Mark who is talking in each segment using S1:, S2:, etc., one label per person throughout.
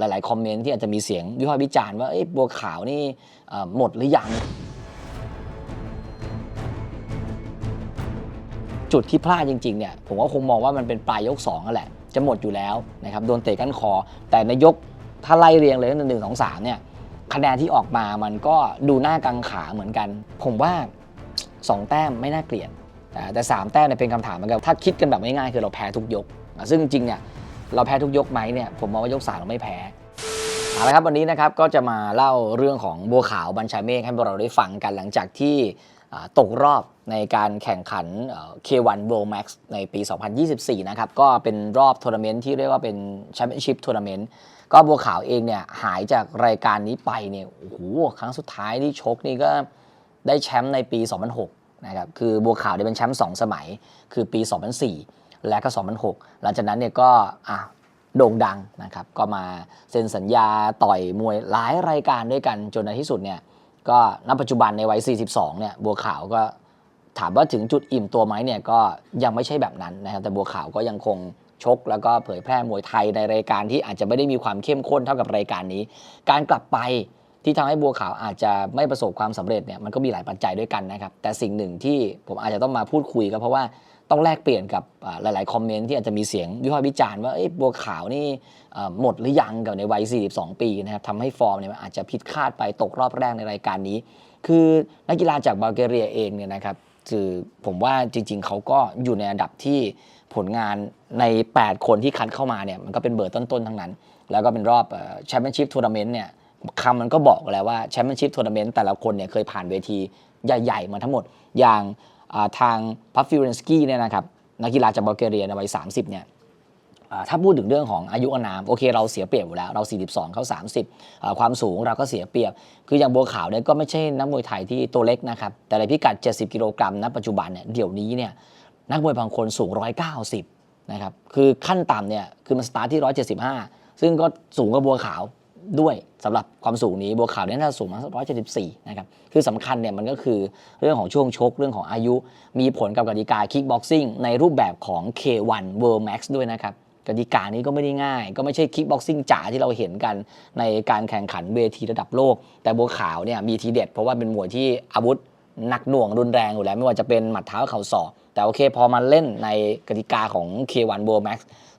S1: หลาย ๆ คอมเมนต์ที่อาจจะมีเสียงวิพากษ์วิจารณ์ว่าเอ้บัวขาวนี่หมดหรือยัง จุดที่พลาดจริง ๆ เนี่ย ผมก็คงมองว่ามันเป็นปลายยก2นั่นแหละ จะหมดอยู่แล้วนะครับ โดนเตะก้นคอ แต่ในยกถ้าไล่เรียงเลยตั้งแต่หนึ่งสองสามเนี่ยคะแนนที่ออกมามันก็ดูหน้ากังขาเหมือนกัน ผมว่า 2 แต้มไม่น่าเกลียดแต่สามแต้มเนี่ยเป็นคำถามเหมือนกันถ้าคิดกันแบบง่ายๆคือเราแพ้ทุกยก ซึ่งจริงๆเนี่ย เราแพ้ทุกยกไหมเนี่ยผมมองว่ายกสามเราไม่แพ้เอาละครับวันนี้นะครับก็จะมาเล่าเรื่องของบัวขาวบัญชาเมฆให้พวกเราได้ฟังกันหลังจากที่ตกรอบในการแข่งขันเอ่อ K1 World Max ในปี 2024 นะครับ ก็เป็นรอบทัวร์นาเมนต์ที่เรียกว่าเป็นแชมเปี้ยนชิพทัวร์นาเมนต์ก็บัวขาวเองเนี่ยหายจากรายการนี้ไปเนี่ยโอ้โหครั้งสุดท้ายที่ชกนี่ก็ได้แชมป์ในปี 2006 นะครับ คือบัวขาวได้เป็นแชมป์2สมัยคือปี 2004 และก็ 2006 หลังจากนั้นเนี่ยก็โด่งดังนะครับ ก็มาเซ็นสัญญาต่อยมวยหลายรายการด้วยกันจนในที่สุดเนี่ยก็ณปัจจุบันในวัย 42 เนี่ยบัวขาวก็ถามว่าถึงจุดอิ่มตัวไหมเนี่ยก็ยังไม่ใช่แบบนั้นนะครับ แต่บัวขาวก็ยังคงชก แล้วก็เผยแพร่มวยไทยในรายการที่อาจจะไม่ได้มีความเข้มข้นเท่ากับรายการนี้ การกลับไปที่ทำให้บัวขาวอาจจะไม่ประสบความสำเร็จเนี่ยมันก็มีหลายปัจจัยด้วยกันนะครับ แต่สิ่งหนึ่งที่ผมอาจจะต้องมาพูดคุยก็เพราะว่า ต้องแลกเปลี่ยนกับหลาย ๆ คอมเมนต์ที่อาจจะมีเสียงวิพากษ์วิจารณ์ว่าเอ้ยบัวขาวนี่หมดหรือยังกับในวัย 42 ปีนะครับทำให้ฟอร์มเนี่ยมันอาจจะผิดคาดไปตกรอบแรกในรายการนี้ คือนักกีฬาจากบัลแกเรียเองเนี่ยนะครับคือผมว่าจริง ๆ เขาก็อยู่ในอันดับที่ผลงานใน 8 คนที่คัดเข้ามาเนี่ยมันก็เป็นเบอร์ต้น ๆ ทั้งนั้น แล้วก็เป็นรอบแชมเปี้ยนชิพทัวร์นาเมนต์เนี่ยคำมันก็บอกแล้วว่าแชมเปี้ยนชิพทัวร์นาเมนต์แต่ละคนเนี่ยเคยผ่านเวทีใหญ่ ๆ มาทั้งหมดอย่าง ทางพัฟฟิวเรนสกี้เนี่ยนะครับนักกีฬาจากบัลแกเรียในวัย 30 เนี่ยถ้าพูดถึงเรื่องของอายุอานามโอเคเราเสียเปรียบอยู่แล้ว เรา 42 เขา 30 ความสูงเราก็เสียเปรียบ คืออย่างบัวขาวเนี่ยก็ไม่ใช่นักมวยไทยที่ตัวเล็กนะครับ แต่ในพิกัด 70 กิโลกรัมณปัจจุบันเนี่ยเดี๋ยวนี้เนี่ยนักมวยบางคนสูง 190 นะครับ คือขั้นต่ำเนี่ยคือมันสตาร์ทที่ 175 ซึ่งก็สูงกว่าบัวขาว ด้วยสำหรับความสูงนี้บัวขาวเนี่ยน่าสูงมาร้อยเจ็ดสิบสี่นะครับคือสำคัญเนี่ยมันก็คือเรื่องของช่วงชกเรื่องของอายุ มีผลกับกติกาคิกบ็อกซิ่งในรูปแบบของ K1 World Max ด้วยนะครับกติกานี้ก็ไม่ได้ง่าย ก็ไม่ใช่คิกบ็อกซิ่งจ๋าที่เราเห็นกันในการแข่งขันเวทีระดับโลก แต่บัวขาวเนี่ยมีทีเด็ดเพราะว่าเป็นมวยที่อาวุธ หนักหน่วงรุนแรงอยู่แล้ว ไม่ว่าจะเป็นหมัดเท้าเข่าศอก แต่โอเคพอมาเล่นในกติกาของ K1 World Max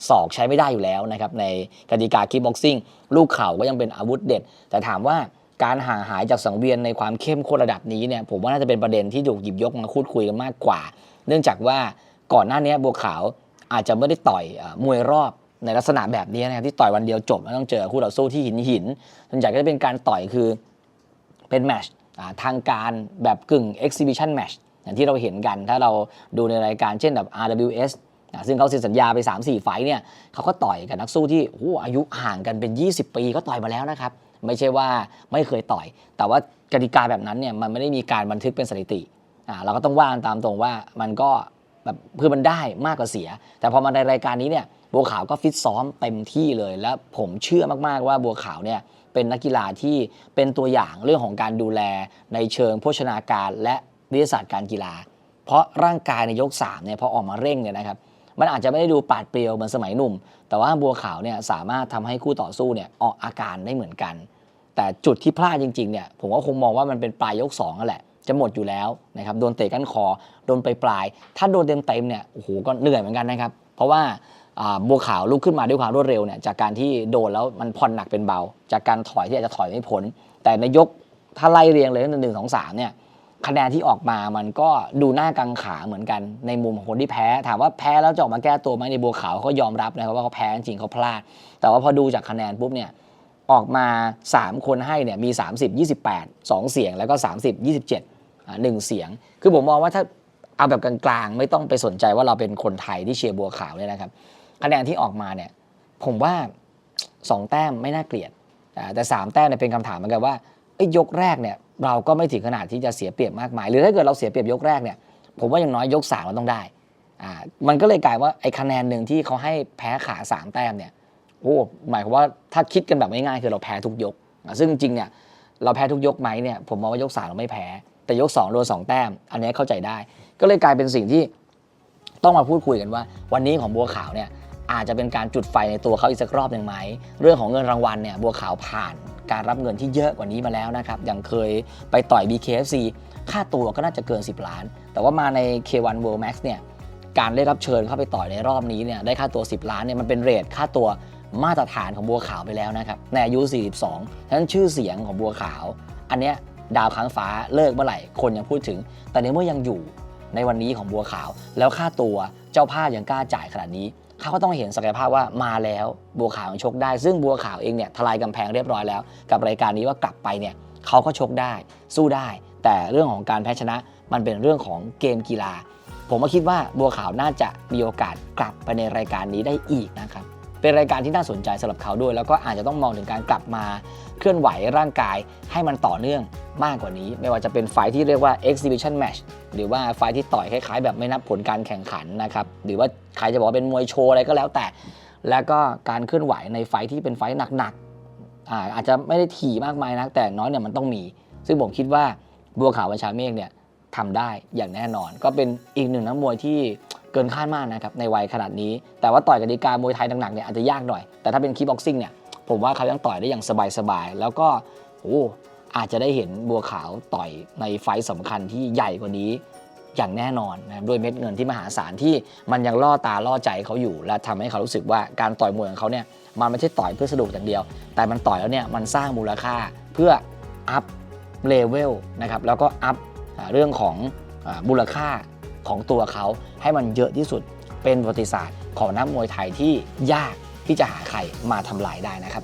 S1: ศอกใช้ไม่ได้อยู่แล้วนะครับในกติกาคิกบ็อกซิ่งลูกเข่าก็ยังเป็นอาวุธเด็ด แต่ถามว่าการห่างหายจากสังเวียนในความเข้มข้นระดับนี้เนี่ยผมว่าน่าจะเป็นประเด็นที่ถูกหยิบยกมาพูดคุยกันมากกว่า เนื่องจากว่าก่อนหน้านี้บัวขาวอาจจะไม่ได้ต่อยมวยรอบในลักษณะแบบนี้นะครับที่ต่อยวันเดียวจบไม่ต้องเจอคู่ต่อสู้ที่หินหินส่วนใหญ่ก็จะเป็นการต่อยคือเป็นแมช ทางการแบบกึ่ง exhibition match อย่างที่เราเห็นกันถ้าเราดูในรายการเช่นแบบ RWS ซึ่งเขาเซ็นสัญญาไป 3-4 ไฟต์เนี่ยเขาก็ต่อยกับนักสู้ที่โอ้อายุห่างกันเป็น 20 ปีก็ต่อยมาแล้วนะครับ ไม่ใช่ว่าไม่เคยต่อย แต่ว่ากติกาแบบนั้นเนี่ยมันไม่ได้มีการบันทึกเป็นสถิติเราก็ต้องว่ากันตามตรงว่ามันก็แบบคือมันได้มากกว่าเสีย แต่พอมาในรายการนี้เนี่ยบัวขาวก็ฟิตซ้อมเต็มที่เลย และผมเชื่อมากๆว่าบัวขาวเนี่ย เป็นนักกีฬาที่เป็นตัวอย่างเรื่องของการดูแลในเชิงโภชนาการและวิทยาศาสตร์การกีฬา เพราะร่างกายในยก3เนี่ยพอออกมาเร่งเนี่ยนะครับมันอาจจะไม่ได้ดูปาดเปรียวเหมือนสมัยหนุ่ม แต่ว่าบัวขาวเนี่ยสามารถทำให้คู่ต่อสู้เนี่ยออกอาการได้เหมือนกัน แต่จุดที่พลาดจริงๆเนี่ยผมก็คงมองว่ามันเป็นปลายยก2นั่นแหละจะหมดอยู่แล้วนะครับโดนเตะก้านคอโดนไปปลาย ถ้าโดนเต็มๆเนี่ยโอ้โหก็เหนื่อยเหมือนกันนะครับ เพราะว่า บัวขาวลุกขึ้นมาด้วยความรวดเร็วเนี่ยจากการที่โดนแล้วมันผ่อนหนักเป็นเบา จากการถอยที่อาจจะถอยไม่พ้นแต่ในยกถ้าไล่เรียงเลยตั้งแต่หนึ่งสองสามเนี่ยคะแนนที่ออกมามันก็ดูหน้ากังขาเหมือนกันในมุมของคนที่แพ้ถามว่าแพ้แล้วจะออกมาแก้ตัวไหมในบัวขาวเขายอมรับนะครับว่าเขาแพ้จริงเขาพลาด แต่ว่าพอดูจากคะแนนปุ๊บเนี่ยออกมา 3 คนให้เนี่ยมี 30 28 2 เสียงแล้วก็ 30 27อ่าหนึ่งเสียง คือผมมองว่าถ้าเอาแบบกลางๆ ไม่ต้องไปสนใจว่าเราเป็นคนไทยที่เชียร์บัวขาวเนี่ยนะครับ คะแนนที่ออกมาเนี่ยผมว่า 2 แต้มไม่น่าเกลียด แต่ 3 แต้มเนี่ยเป็นคำถามเหมือนกันว่ายกแรกเนี่ยเราก็ไม่ถึงขนาดที่จะเสียเปรียบมากมาย หรือถ้าเกิดเราเสียเปรียบยกแรกเนี่ยผมว่าอย่างน้อยยกสามเราต้องได้อ่ามันก็เลยกลายว่าไอ้คะแนนหนึ่งที่เขาให้แพ้ขาสามแต้มเนี่ยโอ้หมายความว่าถ้าคิดกันแบบง่ายๆคือเราแพ้ทุกยก ซึ่งจริงเนี่ยเราแพ้ทุกยกไหมเนี่ยผมมองว่ายกสามเราไม่แพ้ แต่ยกสองโดนสองแต้ม อันนี้เข้าใจได้ ก็เลยกลายเป็นสิ่งที่ต้องมาพูดคุยกันว่า วันนี้ของบัวขาวเนี่ย อาจจะเป็นการจุดไฟในตัวเขาอีกสักรอบหนึ่งไหม เรื่องของเงินรางวัลเนี่ยบัวขาวผ่านการรับเงินที่เยอะกว่านี้มาแล้วนะครับ อย่างเคยไปต่อย BKFC ค่าตัวก็น่าจะเกิน 10 ล้าน แต่ว่ามาใน K1 World Max เนี่ย การได้รับเชิญเข้าไปต่อยในรอบนี้เนี่ยได้ค่าตัว 10 ล้านเนี่ยมันเป็นเรทค่าตัวมาตรฐานของบัวขาวไปแล้วนะครับ ในอายุ 42ฉะนั้นชื่อเสียงของบัวขาว อันเนี้ยดาวค้างฟ้าเลิกเมื่อไหร่คนยังพูดถึง แต่ในเมื่อยังอยู่ในวันนี้ของบัวขาว แล้วค่าตัวเจ้าภาพยังกล้าจ่ายขนาดนี้ เขาก็ต้องเห็นศักยภาพว่ามาแล้วบัวขาวยังชกได้ ซึ่งบัวขาวเองเนี่ยทลายกำแพงเรียบร้อยแล้ว กับรายการนี้ว่ากลับไปเนี่ยเขาก็ชกได้ สู้ได้ แต่เรื่องของการแพ้ชนะมันเป็นเรื่องของเกมกีฬา ผมก็คิดว่าบัวขาวน่าจะมีโอกาสกลับไปในรายการนี้ได้อีกนะครับเป็นรายการที่น่าสนใจสำหรับเขาด้วย แล้วก็อาจจะต้องมองถึงการกลับมาเคลื่อนไหวร่างกายให้มันต่อเนื่องมากกว่านี้ ไม่ว่าจะเป็นไฟที่เรียกว่า exhibition match หรือว่าไฟที่ต่อยคล้ายๆ แบบไม่นับผลการแข่งขันนะครับหรือว่าใครจะบอกเป็นมวยโชว์อะไรก็แล้วแต่ แล้วก็การเคลื่อนไหวในไฟที่เป็นไฟหนักๆอาอาจจะไม่ได้ถี่มากมายนักแต่น้อยเนี่ยมันต้องมี ซึ่งผมคิดว่าบัวขาววัญชาเมฆเนี่ยทำได้อย่างแน่นอน ก็เป็นอีกหนึ่งนักมวยที่เกินคาดมากนะครับในวัยขนาดนี้ แต่ว่าต่อยกติกามวยไทยหนักๆเนี่ยอาจจะยากหน่อย แต่ถ้าเป็นคีบ็อกซิ่งเนี่ยผมว่าเขายังต่อยได้อย่างสบายๆแล้วก็โอ้ อาจจะได้เห็นบัวขาวต่อยในไฟต์สำคัญที่ใหญ่กว่านี้อย่างแน่นอนนะครับด้วยเม็ดเงินที่มหาศาลที่มันยังล่อตาล่อใจเขาอยู่ และทำให้เขารู้สึกว่าการต่อยมวยของเขาเนี่ยมันไม่ใช่ต่อยเพื่อสนุกอย่างเดียว แต่มันต่อยแล้วเนี่ยมันสร้างมูลค่าเพื่ออัพเลเวลนะครับแล้วก็อัพเรื่องของมูลค่าของตัวเขาให้มันเยอะที่สุดเป็นประวัติศาสตร์ของนักมวยไทยที่ยากที่จะหาใครมาทำลายได้นะครับ